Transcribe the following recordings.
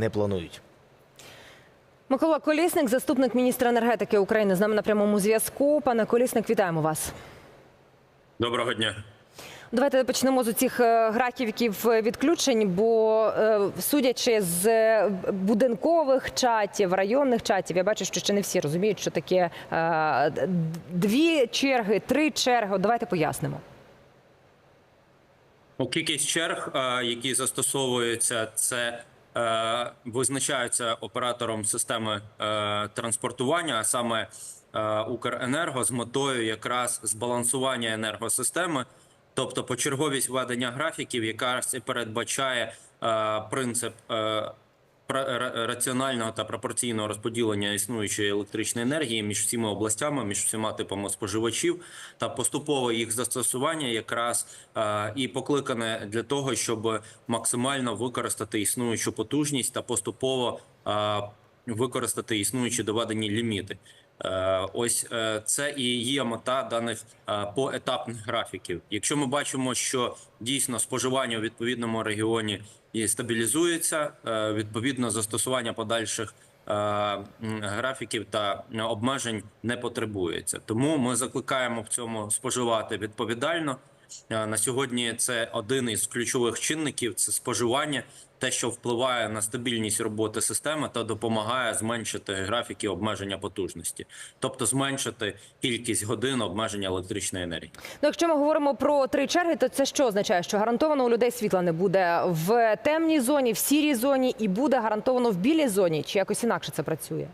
не планують. Микола Колісник, заступник міністра енергетики України, з нами на прямому зв'язку. Пане Колісник, вітаємо вас. Доброго дня. Давайте почнемо з цих графіків відключень, бо е, судячи з е, будинкових чатів, районних чатів, я бачу, що ще не всі розуміють, що таке е, дві черги, три черги. Давайте пояснимо. У кількість черг, е, які застосовуються, це е, визначаються оператором системи е, транспортування, а саме е, Укренерго, з метою якраз збалансування енергосистеми, тобто почерговість введення графіків, якраз і передбачає е, принцип. Раціонального та пропорційного розподілення існуючої електричної енергії між всіма областями, між всіма типами споживачів та поступове їх застосування якраз і покликане для того, щоб максимально використати існуючу потужність та поступово використати існуючі доведені ліміти. Е, Ось е, це і є мета даних поетапних графіків. Якщо ми бачимо, що дійсно споживання у відповідному регіоні і стабілізується, е, відповідно застосування подальших е, графіків та обмежень не потребується. Тому ми закликаємо в цьому споживати відповідально. Е, На сьогодні це один із ключових чинників це споживання, те, що впливає на стабільність роботи системи та допомагає зменшити графіки обмеження потужності, тобто зменшити кількість годин обмеження електричної енергії. Ну, якщо ми говоримо про три черги, то це що означає? Що гарантовано у людей світла не буде в темній зоні, в сірій зоні і буде гарантовано в білій зоні, чи якось інакше це працює?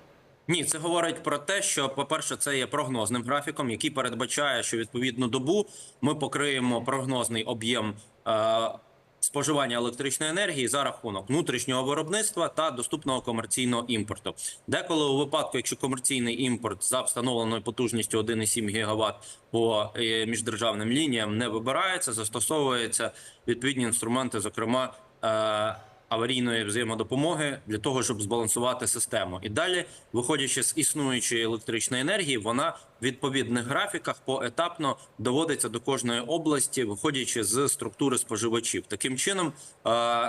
Ні, це говорить про те, що, по-перше, це є прогнозним графіком, який передбачає, що відповідну добу ми покриємо прогнозний об'єм е, споживання електричної енергії за рахунок внутрішнього виробництва та доступного комерційного імпорту. Деколи у випадку, якщо комерційний імпорт за встановленою потужністю 1,7 ГВт по е, міждержавним лініям не вибирається, застосовуються відповідні інструменти, зокрема. Е, аварійної взаємодопомоги для того, щоб збалансувати систему. І далі, виходячи з існуючої електричної енергії, вона в відповідних графіках поетапно доводиться до кожної області, виходячи з структури споживачів. Таким чином е,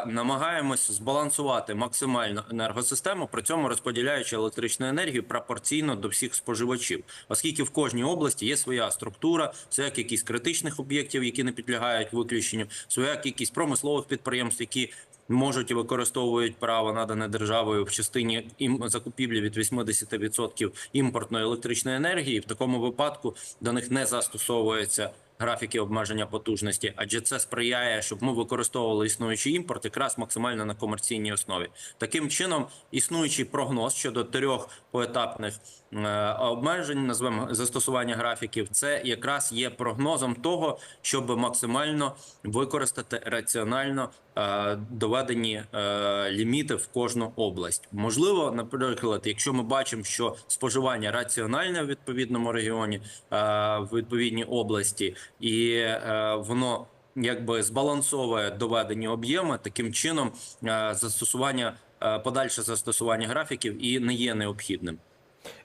намагаємось збалансувати максимально енергосистему, при цьому розподіляючи електричну енергію пропорційно до всіх споживачів, оскільки в кожній області є своя структура, своя кількість критичних об'єктів, які не підлягають виключенню, своя кількість промислових підприємств, які можуть і використовують право надане державою в частині ім закупівлі від 80% імпортної електричної енергії. В такому випадку до них не застосовується графіки обмеження потужності, адже це сприяє, щоб ми використовували існуючий імпорт якраз максимально на комерційній основі. Таким чином, існуючий прогноз щодо трьох поетапних е, обмежень, назвемо застосування графіків, це якраз є прогнозом того, щоб максимально використати раціонально е, доведені е, ліміти в кожну область. Можливо, наприклад, якщо ми бачимо, що споживання раціональне в відповідному регіоні в відповідній області, і е, воно якби збалансовує доведені об'єми, таким чином е, застосування е, подальше застосування графіків і не є необхідним.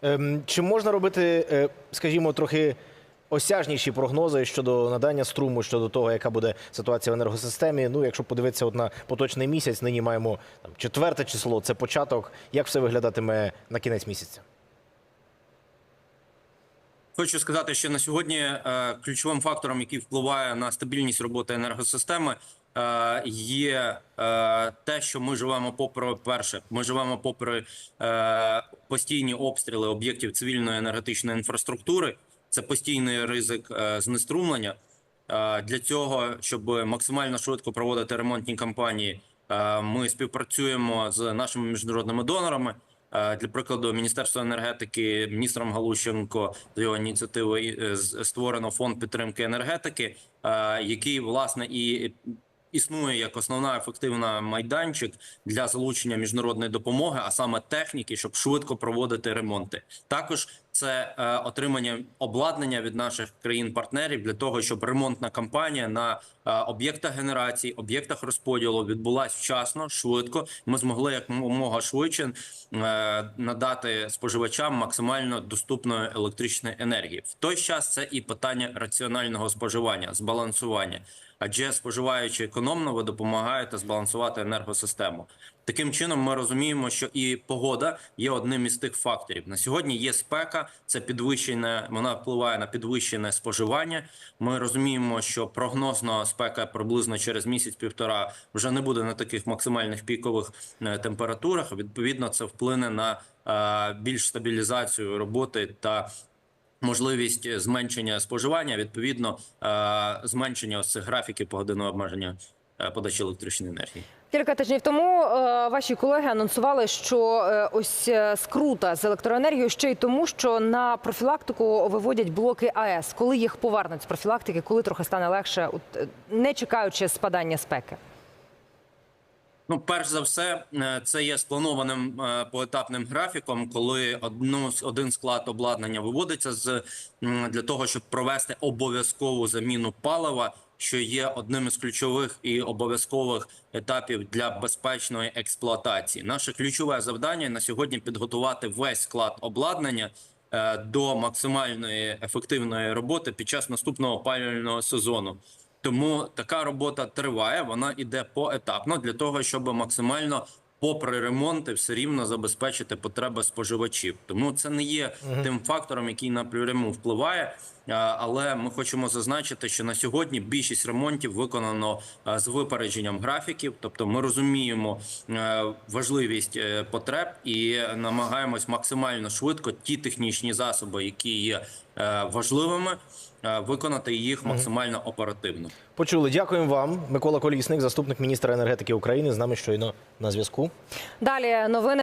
Ем, Чи можна робити, е, скажімо, трохи осяжніші прогнози щодо надання струму, щодо того, яка буде ситуація в енергосистемі? Ну, якщо подивитися от на поточний місяць, нині маємо там, четверте число, це початок. Як все виглядатиме на кінець місяця? Хочу сказати, що на сьогодні е, ключовим фактором, який впливає на стабільність роботи енергосистеми, е, є е, те, що ми живемо попри перше. Ми живемо попри постійні обстріли об'єктів цивільної енергетичної інфраструктури. Це постійний ризик знеструмлення. Для цього, щоб максимально швидко проводити ремонтні кампанії, ми співпрацюємо з нашими міжнародними донорами. Е, Для прикладу, Міністерство енергетики, міністром Галущенко за його ініціативи е, з- створено фонд підтримки енергетики, е, який власне і існує як основна ефективна майданчик для залучення міжнародної допомоги, а саме техніки, щоб швидко проводити ремонти. Також це е, отримання обладнання від наших країн-партнерів для того, щоб ремонтна кампанія на е, об'єктах генерації, об'єктах розподілу відбулась вчасно, швидко. Ми змогли якомога швидше е, надати споживачам максимально доступної електричної енергії. В той час це і питання раціонального споживання, збалансування. Адже споживаючи економно, ви допомагаєте збалансувати енергосистему. Таким чином, ми розуміємо, що і погода є одним із тих факторів. На сьогодні є спека, це підвищене, вона впливає на підвищене споживання. Ми розуміємо, що прогнозна спека приблизно через місяць-півтора вже не буде на таких максимальних пікових е, температурах. Відповідно, це вплине на е, більш стабілізацію роботи та можливість зменшення споживання, відповідно, е, зменшення ось цих графіків погодинного обмеження подачі електричної енергії. Кілька тижнів тому е, ваші колеги анонсували, що е, ось е, скрута з електроенергією ще й тому, що на профілактику виводять блоки АЕС. Коли їх повернуть з профілактики, коли трохи стане легше, не чекаючи спадання спеки. Ну, перш за все, це є спланованим поетапним графіком, коли одну один склад обладнання виводиться з для того, щоб провести обов'язкову заміну палива, що є одним із ключових і обов'язкових етапів для безпечної експлуатації. Наше ключове завдання на сьогодні підготувати весь склад обладнання е, до максимальної ефективної роботи під час наступного опалювального сезону. Тому така робота триває, вона йде поетапно для того, щоб максимально, попри ремонти, все рівно забезпечити потреби споживачів. Тому це не є тим фактором, який напряму впливає. Але ми хочемо зазначити, що на сьогодні більшість ремонтів виконано з випередженням графіків, тобто ми розуміємо е, важливість е, потреб і намагаємось максимально швидко ті технічні засоби, які є важливими, е, виконати їх максимально оперативно. Почули. Дякуємо вам. Микола Колісник, заступник міністра енергетики України, з нами щойно на зв'язку. Далі новини.